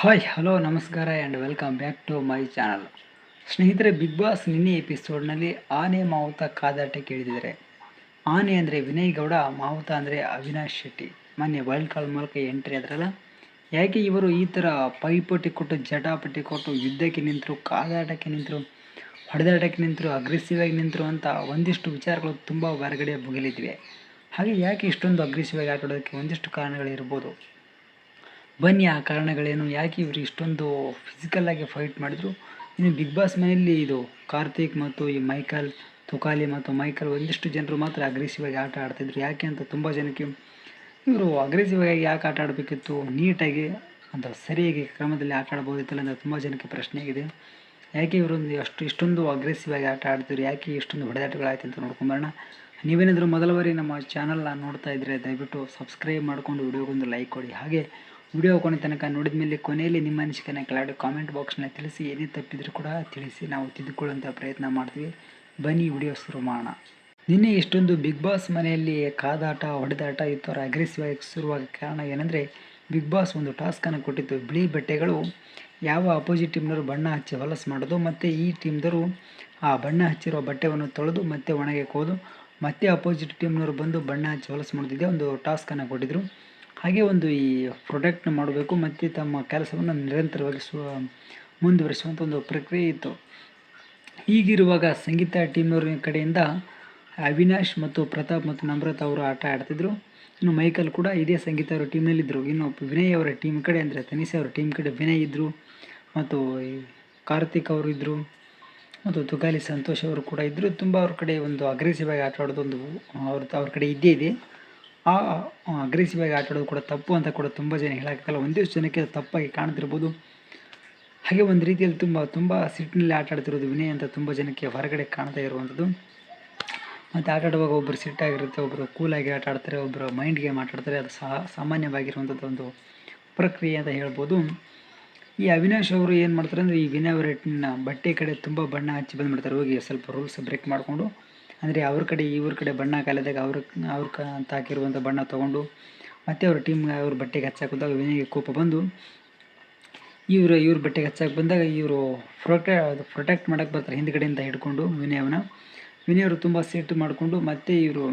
Hi, hello, ನಮಸ್ಕಾರ and welcome back to my channel ಸ್ನೇಹಿತರೆ big boss ನಿನ್ನೆ ಎಪಿಸೋಡ್ನಲ್ಲಿ ಆನೆ ಮಾವುತ ಕಾದಾಟ ಕೇಳಿದರೆ ಆನೆ ಅಂದರೆ ವಿನಯ್ ಗೌಡ, ಮಾವುತ ಅಂದರೆ ಅವಿನಾಶ್ ಶೆಟ್ಟಿ. ಮೊನ್ನೆ ವೈಲ್ಡ್ ಕಾಲ್ ಮೂಲಕ ಎಂಟ್ರಿ ಆದ್ರಲ್ಲ? ಯಾಕೆ ಇವರು ಈ ಥರ ಪೈಪೋಟಿ ಕೊಟ್ಟು, ಜಟಾಪಟಿ ಕೊಟ್ಟು, ಯುದ್ಧಕ್ಕೆ ನಿಂತರು, ಕಾದಾಟಕ್ಕೆ ನಿಂತರು, ಹೊಡೆದಾಟಕ್ಕೆ ನಿಂತರು ಅಗ್ರೆಸಿವ್ ಆಗಿ ನಿಂತರು ಅಂತ ಒಂದಿಷ್ಟು ವಿಚಾರಗಳು ತುಂಬ ಹೊರಗಡೆ ಬುಗಿಲಿದ್ವಿ ಹಾಗೆ ಯಾಕೆ ಇಷ್ಟೊಂದು ಅಗ್ರೆಸಿವ್ ಆಗಿ ಆಟಾಡೋದಕ್ಕೆ ಒಂದಿಷ್ಟು ಕಾರಣಗಳಿರ್ಬೋದು? ಬನ್ನಿ, ಆ ಕಾರಣಗಳೇನು? ಯಾಕೆ ಇವರು ಇಷ್ಟೊಂದು ಫಿಸಿಕಲ್ಲಾಗಿ ಫೈಟ್ ಮಾಡಿದ್ರು? ಇನ್ನು ಬಿಗ್ ಬಾಸ್ ಮನೆಯಲ್ಲಿ ಇದು ಕಾರ್ತಿಕ್ ಮತ್ತು ಈ ಮೈಕಲ್, ತುಕಾಲಿ ಮತ್ತು ಮೈಕಲ್ ಒಂದಿಷ್ಟು ಜನರು ಮಾತ್ರ ಅಗ್ರೆಸಿವ್ ಆಗಿ ಆಟ ಆಡ್ತಿದ್ರು. ಯಾಕೆ ಅಂತ ತುಂಬ ಜನಕ್ಕೆ ಇವರು ಅಗ್ರೆಸಿವ್ ಆಗಿ ಯಾಕೆ ಆಟ ಆಡಬೇಕಿತ್ತು? ನೀಟಾಗಿ ಅಂತ ಸರಿಯಾಗಿ ಕ್ರಮದಲ್ಲಿ ಆಟ ಆಡ್ಬೋದಿತ್ತಲ್ಲ ಅಂತ ತುಂಬ ಜನಕ್ಕೆ ಪ್ರಶ್ನೆ ಆಗಿದೆ. ಯಾಕೆ ಇವರೊಂದು ಅಷ್ಟು ಇಷ್ಟೊಂದು ಅಗ್ರೆಸಿವ್ ಆಗಿ ಆಟ ಆಡ್ತಿದ್ರು? ಯಾಕೆ ಇಷ್ಟೊಂದು ಹೊಡೆದಾಟಗಳಾಯ್ತು ಅಂತ ನೋಡ್ಕೊಂಬರೋಣ ನೀವೇನಾದರೂ ಮೊದಲ ಬಾರಿ ನಮ್ಮ ಚಾನಲ್ನ ನೋಡ್ತಾ ಇದ್ದರೆ ದಯವಿಟ್ಟು ಸಬ್ಸ್ಕ್ರೈಬ್ ಮಾಡಿಕೊಂಡು ವಿಡಿಯೋಗೊಂದು ಲೈಕ್ ಕೊಡಿ. ಹಾಗೆ ವಿಡಿಯೋ ಕೊನೆ ತನಕ ನೋಡಿದ ಮೇಲೆ ಕೊನೆಯಲ್ಲಿ ನಿಮ್ಮ ಅನಿಸಿಕೆನ ಕೆಳಗಡೆ ಕಾಮೆಂಟ್ ಬಾಕ್ಸ್ನಲ್ಲಿ ತಿಳಿಸಿ, ಏನೇ ತಪ್ಪಿದ್ರು ಕೂಡ ತಿಳಿಸಿ, ನಾವು ತಿದ್ದುಕೊಳ್ಳುವಂಥ ಪ್ರಯತ್ನ ಮಾಡ್ತೀವಿ. ಬನ್ನಿ ವಿಡಿಯೋ ಶುರು ಮಾಡೋಣ. ನಿನ್ನೆ ಇಷ್ಟೊಂದು ಬಿಗ್ ಬಾಸ್ ಮನೆಯಲ್ಲಿ ಕಾದಾಟ, ಹೊಡೆದಾಟ ಈ ಥರ ಅಗ್ರೆಸಿವ್ ಆಗಿ ಶುರುವಾಗ ಕಾರಣ ಏನಂದರೆ ಬಿಗ್ ಬಾಸ್ ಒಂದು ಟಾಸ್ಕನ್ನು ಕೊಟ್ಟಿತ್ತು. ಬಿಳಿ ಬಟ್ಟೆಗಳು, ಯಾವ ಅಪೋಸಿಟ್ ಟೀಮ್ನವರು ಬಣ್ಣ ಹಚ್ಚಿ ಹೊಲಸು ಮಾಡೋದು, ಮತ್ತು ಈ ಟೀಮ್ದವರು ಆ ಬಣ್ಣ ಹಚ್ಚಿರೋ ಬಟ್ಟೆಯನ್ನು ತೊಳೆದು, ಮತ್ತೆ ಒಣಗೆ ಹೋದು ಮತ್ತೆ ಅಪೋಸಿಟ್ ಟೀಮ್ನವರು ಬಂದು ಬಣ್ಣ ಹಚ್ಚಿ ಹೊಲಸು ಮಾಡೋದಿದೆ, ಒಂದು ಟಾಸ್ಕನ್ನು ಕೊಟ್ಟಿದ್ದರು ಹಾಗೆ ಒಂದು ಈ ಪ್ರೊಡಕ್ಟ್ನ ಮಾಡಬೇಕು, ಮತ್ತು ತಮ್ಮ ಕೆಲಸವನ್ನು ನಿರಂತರವಾಗಿ ಸು ಮುಂದುವರಿಸುವಂಥ ಒಂದು ಪ್ರಕ್ರಿಯೆ ಇತ್ತು. ಹೀಗಿರುವಾಗ ಸಂಗೀತ ಟೀಮ್ನವ್ರ ಕಡೆಯಿಂದ ಅವಿನಾಶ್ ಮತ್ತು ಪ್ರತಾಪ್ ಮತ್ತು ನಮ್ರತ ಅವರು ಆಟ ಆಡ್ತಿದ್ರು. ಇನ್ನು ಮೈಕಲ್ ಕೂಡ ಇದೇ ಸಂಗೀತ ಅವರ ಟೀಮ್ನಲ್ಲಿದ್ದರು ಇನ್ನು ವಿನಯ್ ಅವರ ಟೀಮ್ ಕಡೆ ಅಂದರೆ ತನಿಷ್ ಅವರ ಟೀಮ್ ಕಡೆ ವಿನಯ್ ಇದ್ದರು ಮತ್ತು ಕಾರ್ತಿಕ್ ಅವರು ಇದ್ದರು ಮತ್ತು ತುಗಾಲಿ ಸಂತೋಷ್ ಅವರು ಕೂಡ ಇದ್ದರು ತುಂಬ ಅವ್ರ ಕಡೆ ಒಂದು ಅಗ್ರೆಸಿವ್ ಆಗಿ ಆಟ ಆಡೋದೊಂದು ಒಂದು ಅವ್ರ ಅವ್ರ ಕಡೆ ಇದ್ದೇ ಇದೆ. ಆ ಅಗ್ರೆಸಿವ್ ಆಗಿ ಆಟ ಆಡೋದು ಕೂಡ ತಪ್ಪು ಅಂತ ಕೂಡ ತುಂಬ ಜನ ಹೇಳೋಕ್ಕಾಗಲ್ಲ ಒಂದಿಷ್ಟು ಜನಕ್ಕೆ ತಪ್ಪಾಗಿ ಕಾಣ್ತಿರ್ಬೋದು. ಹಾಗೆ ಒಂದು ರೀತಿಯಲ್ಲಿ ತುಂಬ ತುಂಬ ಸಿಟ್ಟಿನಲ್ಲಿ ಆಟ ಆಡ್ತಿರೋದು ವಿನಯ್ ಅಂತ ತುಂಬ ಜನಕ್ಕೆ ಹೊರಗಡೆ ಕಾಣ್ತಾ ಇರುವಂಥದ್ದು. ಮತ್ತು ಆಟ ಆಡುವಾಗ ಒಬ್ಬರು ಸಿಟ್ಟಾಗಿರುತ್ತೆ ಒಬ್ಬರು ಕೂಲಾಗಿ ಆಟ ಆಡ್ತಾರೆ ಒಬ್ಬರು ಮೈಂಡ್ ಗೇಮ್ ಆಟ ಅದು ಸಹ ಸಾಮಾನ್ಯವಾಗಿರುವಂಥದ್ದು ಒಂದು ಪ್ರಕ್ರಿಯೆ ಅಂತ ಹೇಳ್ಬೋದು. ಈ ಅವಿನಾಶ್ ಅವರು ಏನು ಮಾಡ್ತಾರೆ ಅಂದರೆ, ಈ ವಿನಯ್ ಅವರ ಬಟ್ಟೆ ಕಡೆ ತುಂಬ ಬಣ್ಣ ಹಚ್ಚಿ ಬಂದುಬಿಡ್ತಾರೆ. ಹೋಗಿ ಸ್ವಲ್ಪ ರೂಲ್ಸ್ ಬ್ರೇಕ್ ಮಾಡಿಕೊಂಡು ಅಂದರೆ ಅವ್ರ ಕಡೆ, ಇವ್ರ ಕಡೆ ಬಣ್ಣ ಕಾಲಿದಾಗ ಅವ್ರ ಅವ್ರ ಕ, ಅಂತ ಹಾಕಿರುವಂಥ ಬಣ್ಣ ತೊಗೊಂಡು ಮತ್ತೆ ಅವ್ರ ಟೀಮ್ ಅವ್ರ ಬಟ್ಟೆಗೆ ಹಚ್ಚಾಕೋದಾಗ ವಿನಯ್ಗೆ ಕೋಪ ಬಂದು, ಇವರು, ಇವ್ರ ಬಟ್ಟೆಗೆ ಹಚ್ಚಾಕೆ ಬಂದಾಗ ಇವರು ಪ್ರೊಟೆ ಅದು ಪ್ರೊಟೆಕ್ಟ್ ಮಾಡೋಕೆ ಬರ್ತಾರೆ ಹಿಂದ್ಗಡೆಯಿಂದ ಹಿಡ್ಕೊಂಡು ವಿನಯವನ ವಿನಯವರು ತುಂಬ ಸೇಟ್ ಮಾಡಿಕೊಂಡು ಮತ್ತೆ ಇವರು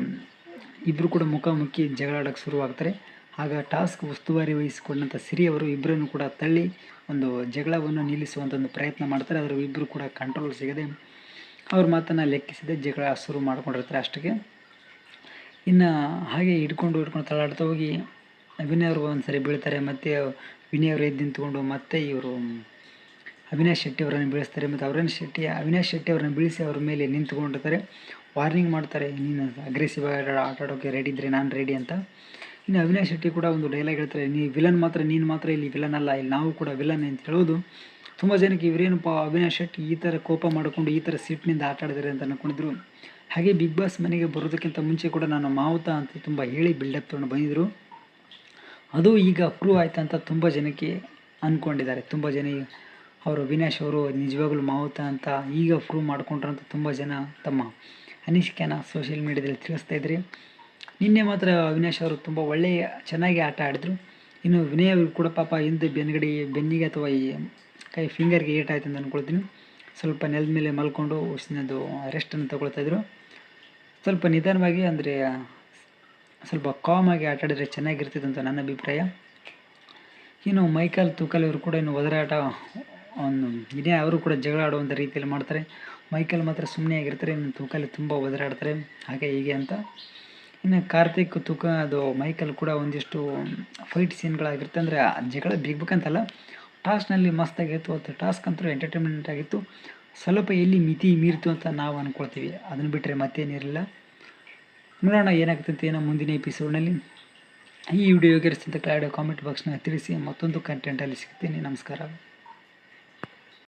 ಇಬ್ಬರು ಕೂಡ ಮುಖಾಮುಖಿ ಜಗಳಾಡೋಕ್ಕೆ ಶುರುವಾಗ್ತಾರೆ. ಆಗ ಟಾಸ್ಕ್ ಉಸ್ತುವಾರಿ ವಹಿಸಿಕೊಂಡಂಥ ಸಿರಿ ಅವರು ಇಬ್ಬರನ್ನು ಕೂಡ ತಳ್ಳಿ ಒಂದು ಜಗಳವನ್ನು ನಿಲ್ಲಿಸುವಂಥ ಒಂದು ಪ್ರಯತ್ನ ಮಾಡ್ತಾರೆ. ಅದರ ಇಬ್ಬರು ಕೂಡ ಕಂಟ್ರೋಲ್ ಸಿಗದೆ ಅವ್ರ ಮಾತನ್ನು ಲೆಕ್ಕಿಸಿದೆ ಜಗಳ ಶುರು ಮಾಡ್ಕೊಂಡಿರ್ತಾರೆ ಅಷ್ಟಕ್ಕೆ. ಇನ್ನು ಹಾಗೆ ಹಿಡ್ಕೊಂಡು ಹಿಡ್ಕೊಂಡು ತಳಾಡ್ತಾ ಹೋಗಿ ವಿನಯ್ ಅವರು ಒಂದು ಸರಿ ಬೀಳ್ತಾರೆ, ಮತ್ತು ವಿನಯ್ ಅವರು ಎದ್ದು ನಿಂತ್ಕೊಂಡು ಮತ್ತೆ ಇವರು ಅವಿನಾಶ್ ಶೆಟ್ಟಿ ಅವರನ್ನು ಬೀಳಿಸ್ತಾರೆ, ಮತ್ತು ಅವರನ್ನ ಶೆಟ್ಟಿ, ಅವಿನಾಶ್ ಶೆಟ್ಟಿ ಅವರನ್ನು ಬೀಳಿಸಿ ಅವ್ರ ಮೇಲೆ ನಿಂತ್ಕೊಂಡಿರ್ತಾರೆ. ವಾರ್ನಿಂಗ್ ಮಾಡ್ತಾರೆ, ನೀನು ಅಗ್ರೆಸಿವ್ ಆಗಿ ಆಟ ಆಡೋಕ್ಕೆ ರೆಡಿ ಇದ್ದರೆ ನಾನು ರೆಡಿ ಅಂತ. ಇನ್ನು ಅವಿನಾಶ್ ಶೆಟ್ಟಿ ಕೂಡ ಒಂದು ಡೈಲಾಗ್ ಹೇಳ್ತಾರೆ, ನೀ ವಿಲನ್ ಮಾತ್ರ, ನೀನು ಮಾತ್ರ ಇಲ್ಲಿ ವಿಲನ್ ಅಲ್ಲ, ಇಲ್ಲಿ ನಾವು ಕೂಡ ವಿಲನ್ ಅಂತ ಹೇಳೋದು. ತುಂಬ ಜನಕ್ಕೆ ಇವರೇನಪ್ಪ ಅವಿನಾಶ್ ಶೆಟ್ಟಿ ಈ ಥರ ಕೋಪ ಮಾಡಿಕೊಂಡು ಈ ಥರ ಸಿಟ್ಟಿನಿಂದ ಆಟ ಆಡಿದರೆ ಅಂತ ಅಂದ್ಕೊಂಡಿದ್ರು ಹಾಗೆ ಬಿಗ್ ಬಾಸ್ ಮನೆಗೆ ಬರೋದಕ್ಕಿಂತ ಮುಂಚೆ ಕೂಡ ನಾನು ಮಾವುತ ಅಂತ ತುಂಬ ಹೇಳಿ ಬಿಲ್ಡಪ್ ತೊಗೊಂಡು ಬಂದಿದ್ದರು ಅದು ಈಗ ಪ್ರೂವ್ ಆಯ್ತಾ ಅಂತ ತುಂಬ ಜನಕ್ಕೆ ಅಂದ್ಕೊಂಡಿದ್ದಾರೆ ತುಂಬ ಜನ ಅವರು ಅವಿನಾಶ್ ಅವರು ನಿಜವಾಗ್ಲೂ ಮಾವುತ ಅಂತ ಈಗ ಪ್ರೂವ್ ಮಾಡಿಕೊಂಡ್ರು ಅಂತ ತುಂಬ ಜನ ತಮ್ಮ ಅನಿಸಿಕೆನ ಸೋಷಿಯಲ್ ಮೀಡ್ಯಾದಲ್ಲಿ ತಿಳಿಸ್ತಾ ಇದ್ರಿ. ನಿನ್ನೆ ಮಾತ್ರ ಅವಿನಾಶ್ ಅವರು ತುಂಬ ಒಳ್ಳೆಯ ಚೆನ್ನಾಗಿ ಆಟ ಆಡಿದರು. ಇನ್ನು ವಿನಯ್ ಅವರು ಕೂಡ ಪಾಪ ಹಿಂದೆ ಬೆನ್ಗಡಿ ಬೆನ್ನಿಗೆ ಅಥವಾ ಈ ಕೈ ಫಿಂಗರ್ಗೆ ಏಟ್ ಆಯ್ತು ಅಂತ ಅಂದ್ಕೊಳ್ತೀನಿ ಸ್ವಲ್ಪ ನೆಲದ ಮೇಲೆ ಮಲ್ಕೊಂಡು ಉಸಿನದು ರೆಸ್ಟನ್ನು ತಗೊಳ್ತಾಯಿದ್ರು ಸ್ವಲ್ಪ ನಿಧಾನವಾಗಿ ಅಂದರೆ ಸ್ವಲ್ಪ ಕಾಮಾಗಿ ಆಟ ಆಡಿದರೆ ಚೆನ್ನಾಗಿರ್ತಿತ್ತು ಅಂತ ನನ್ನ ಅಭಿಪ್ರಾಯ. ಇನ್ನು ಮೈಕಲ್ ತೂಕಲ್ ಇವರು ಕೂಡ ಇನ್ನು ಒದರಾಟ ಒಂದು ಇದೇ ಅವರು ಕೂಡ ಜಗಳ ಆಡುವಂಥ ರೀತಿಯಲ್ಲಿ ಮಾಡ್ತಾರೆ. ಮೈಕಲ್ ಮಾತ್ರ ಸುಮ್ಮನೆ ಆಗಿರ್ತಾರೆ, ಇನ್ನು ತೂಕಲ್ಲಿ ತುಂಬ ಒದರಾಡ್ತಾರೆ. ಹಾಗೆ ಹೀಗೆ ಅಂತ. ಇನ್ನು ಕಾರ್ತಿಕ್ ತೂಕ ಅದು ಮೈಕಲ್ ಕೂಡ ಒಂದಿಷ್ಟು ಫೈಟ್ ಸೀನ್ಗಳಾಗಿರುತ್ತೆ ಅಂದರೆ ಜಗಳ ಬಿಗ್ಬೇಕಂತಲ್ಲ ಟಾಸ್ಕ್ನಲ್ಲಿ ಮಸ್ತಾಗಿತ್ತು ಅಥವಾ ಟಾಸ್ಕ್ ಅಂತೂ ಎಂಟರ್ಟೈನ್ಮೆಂಟ್ ಆಗಿತ್ತು. ಸ್ವಲ್ಪ ಎಲ್ಲಿ ಮಿತಿ ಮೀರಿತು ಅಂತ ನಾವು ಅಂದ್ಕೊಳ್ತೀವಿ ಅದನ್ನು ಬಿಟ್ಟರೆ ಮತ್ತೇನಿರಲಿಲ್ಲ ನೋಡೋಣ ಏನಾಗ್ತಂತೆ ಏನೋ ಮುಂದಿನ ಎಪಿಸೋಡ್ನಲ್ಲಿ ಈ ವಿಡಿಯೋಗೆ ಅಂತ ಕೆಳಗಡೆ ಕಾಮೆಂಟ್ ಬಾಕ್ಸ್ನ ತಿಳಿಸಿ, ಮತ್ತೊಂದು ಕಂಟೆಂಟಲ್ಲಿ ಸಿಗ್ತೀನಿ. ನಮಸ್ಕಾರ.